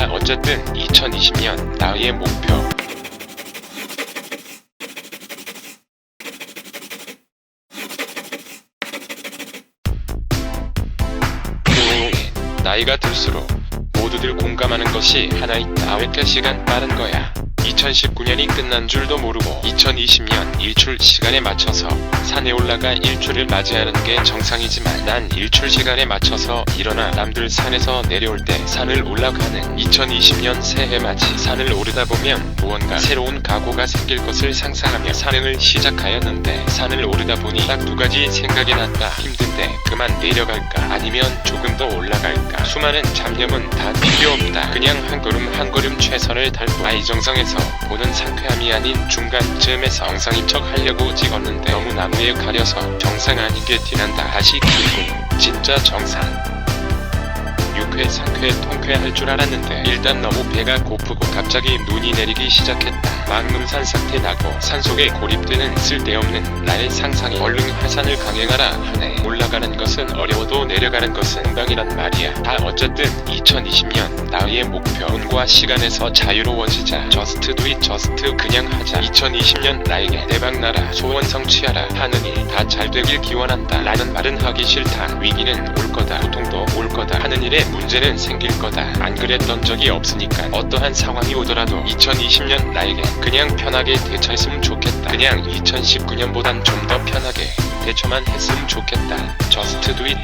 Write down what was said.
다 어쨌든 2020년 나의 목표 그 나이가 들수록 모두들 공감하는 것이 하나 있다. 왜 시간 빠른 거야? 2019년이 끝난 줄도 모르고 2020년 일출 시간에 맞춰서 산에 올라가 일출을 맞이하는 게 정상이지만 난 일출 시간에 맞춰서 일어나 남들 산에서 내려올 때 산을 올라가는 2020년 새해 맞이 산을 오르다 보면 무언가 새로운 각오가 생길 것을 상상하며 산행을 시작하였는데 산을 오르다 보니 딱 두 가지 생각이 났다. 힘든데 그만 내려갈까 아니면 조금 더 올라갈까 수많은 잡념은 다 필요 없다. 그냥 한 걸음 한 걸음 최선을 다하고 아이정성에서 보는 상쾌함이 아닌 중간쯤에서 정상인 척 하려고 찍었는데 너무 나무에 가려서 정상 아닌 게 티난다. 다시 길고 진짜 정상. 유쾌, 상쾌, 통쾌 할 줄 알았는데 일단 너무 배가 고프고 갑자기 눈이 내리기 시작했다. 막 눈산 사태 나고 산속에 고립되는 쓸데없는 나의 상상이 얼른 하산을 강행하라 하네. 올라가는 것은 어려워도 내려가는 것은 금방이란 말이야. 다 어쨌든 2020년 나의 목표 운과 시간에서 자유로워지자. 저스트 두잇 저스트 그냥 하자. 2020년 나에게 대박나라 소원 성취하라 일다잘 되길 기원한다. 라는 말은 하기 싫다. 위기는 올 거다. 고통도 올 거다. 하는 일에 문제는 생길 거다. 안 그랬던 적이 없으니까 어떠한 상황이 오더라도 2020년 나에게 그냥 편하게 대처했으면 좋겠다. 그냥 2019년보단 좀 더 편하게 대처만 했으면 좋겠다. Just do it.